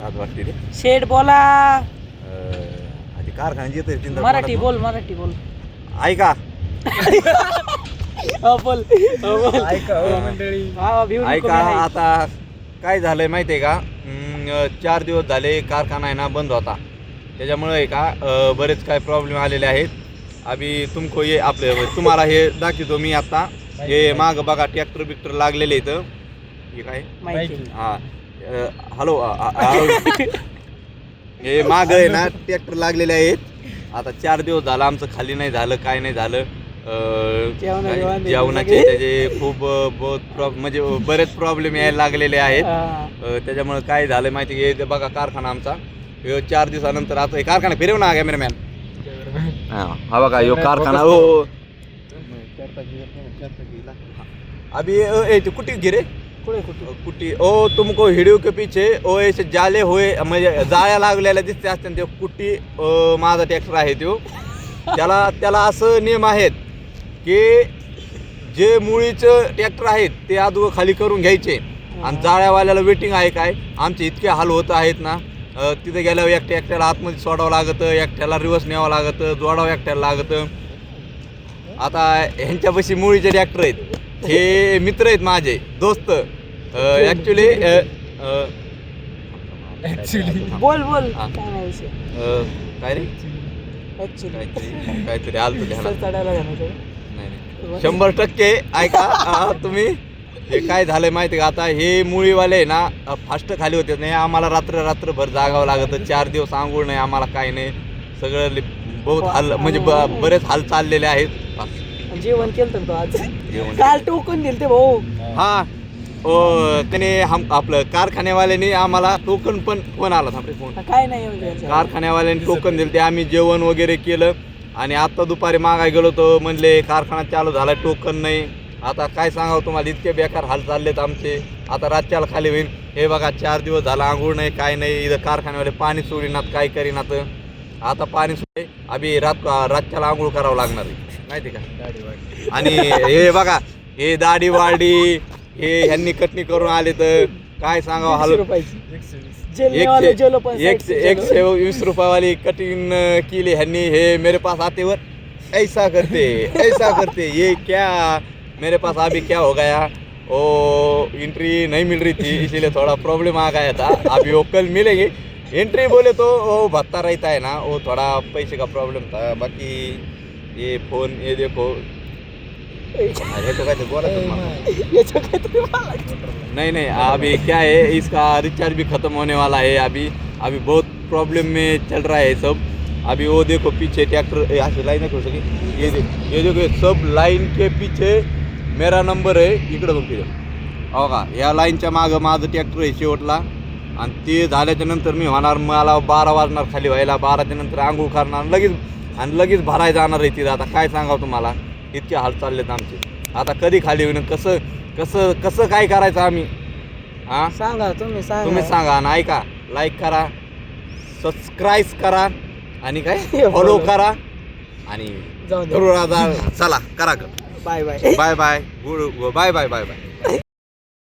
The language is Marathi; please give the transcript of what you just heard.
आज वाटते ते शेड बोला. अं, आधी कारखान्यात येते तीन मराठी बोल मराठी बोल. ऐका. हा, बोल हा, बोल. ऐका हो. हा, ऐका आहे. आता काय झालंय माहिती आहे का चार दिवस झाले कारखाना आहे ना बंद होता. त्याच्यामुळे आहे का अं, बरेच काय प्रॉब्लेम आलेले आहेत. अभि तुमको ये आपले तुम्हाला हे दाखवतो मी आता. हे माग बघा ट्रॅक्टर बिक्टर लागलेले इथं. हे काय? माहिती. हा. हॅलो हे माग आहे ना ट्रॅक्टर लागलेले आहेत. आता चार दिवस झालं आमचं खाली नाही झालं काय नाही झालं. जेवणाचे त्याचे खूप म्हणजे बरेच प्रॉब्लेम यायला लागलेले आहेत. हा. त्याच्यामुळे काय झालं माहिती आहे बघा कारखाना आमचा. ह्यो चार दिवसानंतर आता हे कारखाना फिरव ना कॅमेरामॅन हा. बघा ह्यो कारखाना हो हो. अभी ए, ते कुठे गिरे कुठे कुठे कुटी ओ तुमको वीडियो के पीछे ओ ऐसे जाले होय म्हणजे जाळ्या लागलेल्या दिसते असते ते कुटी अ, माझा ट्रॅक्टर आहे तो त्याला त्याला असं नियम आहेत की जे मुळीचं ट्रॅक्टर आहेत ते आदू खाली करून घ्यायचे. आणि जाळ्यावाल्याला वेटिंग आहे काय? आमचे इतके हाल होत आहेत ना तिथे गेल्यावर एकट्या एकट्याला आतमध्ये सोडावं लागतं एकट्याला रिवर्स न्यावं लागतं जोडावं एकट्याला लागतं. आता ह्यांच्यापाशी मुळीचे ट्रॅक्टर आहेत. हे मित्र आहेत माझे दोस्त. ॲक्च्युली बोल बोल. हा. काय नाही विषय. काय रे? ऍक्च्युली काहीतरी काहीतरी आलं तुझ्या ध्यानात. चढायला जाणार नाही नाही. शंभर टक्के ऐका हा, तुम्ही हे काय झालंय माहिती का? आता हे मुळीवाले ना फास्ट खाली होते. नाही आम्हाला रात्र रात्रभर जागावं लागतं. चार दिवस आंघोळ नाही आम्हाला काही नाही. सगळं लि- बहुत हाल म्हणजे ब- बरेच हाल चाललेले आहेत. जेवण केलं तो आज? जेवण काल टोकन दिल ते भाऊ. हा. त्याने हम आपलं कारखान्यावाल्याने आम्हाला टोकन पण फोन आला थांबरे फोन काय नाही म्हणजे. कारखान्यावाल्याने टोकन दिलं ते आम्ही जेवण वगैरे केलं. आणि आता दुपारी मागाय गेलो तो म्हणले कारखाना चालू झाला टोकन नाही. आता काय सांगावं तुम्हाला इतके बेकार हाल चाललेत आमचे. आता रातच्याला खाली होईल. हे बघा चार दिवस झाला आंघोळ नाही काय नाही. इथं कारखान्यावाले पाणी सोडिनात काय करीनात. आता पाणी सोडे आम्ही रात रातच्याला आंघोळ करावं लागणार आहे. माहिती का? आणि हे बघा हे दाढी वाढी हे ह्यांनी कटणी करून आले तर काय सांगावं? हाल दीडशे जेलनेवाले जेलो पण एक एक से वीस रुपये वाली कटिंग की ह्यांनी. हे मेरे पास आते वर. ऐसा करते ऐसा करते. ये क्या? मेरे पास अभी क्या हो गया? ओ एंट्री नहीं मिल रही थी इसीलिए थोड़ा प्रॉब्लम आ गया था। अभी वो कल मिलेंगे। एंट्री बोले तो वो भत्ता रहता है ना। वो थोड़ा पैसे का प्रॉब्लम था। बाकी ये फ़ोन ये देखो अरे तो कहते बोला तो मला. याच्या काहीतरी मला- नहीं नहीं अभी क्या है? इसका रिचार्ज भी ख़त्म होने वाला है अभी. अभी बहुत प्रॉब्लम में चल रहा है सब. अभी वो देखो पीछे ट्रैक्टर यहाँ से लाइन हो सके ये देख ये देखो सब लाइन के पीछे मेरा नंबर आहे इकडं बघ तिथं हो का? या लाईनच्या मागं माझं ट्रॅक्टर आहे शेवटला. आणि ते झाल्याच्यानंतर मी होणार मला बारा वाजणार खाली व्हायला. बाराच्या नंतर आंघोळ करणार. लगेच आणि लगेच भरायला जाणार आहे तिथं. आता काय सांगावं तुम्हाला? इतके हाल चाललेत आमचे. आता कधी खाली होईन कसं कसं कसं काय करायचं आम्ही? हां? सांगा तुम्ही सांगा. तुम्ही सांगा आणि ऐका. लाईक करा सबस्क्राईब करा आणि काय? फॉलो करा आणि जाऊ दे. करू चला करा bye bye bye bye goodbye bye bye bye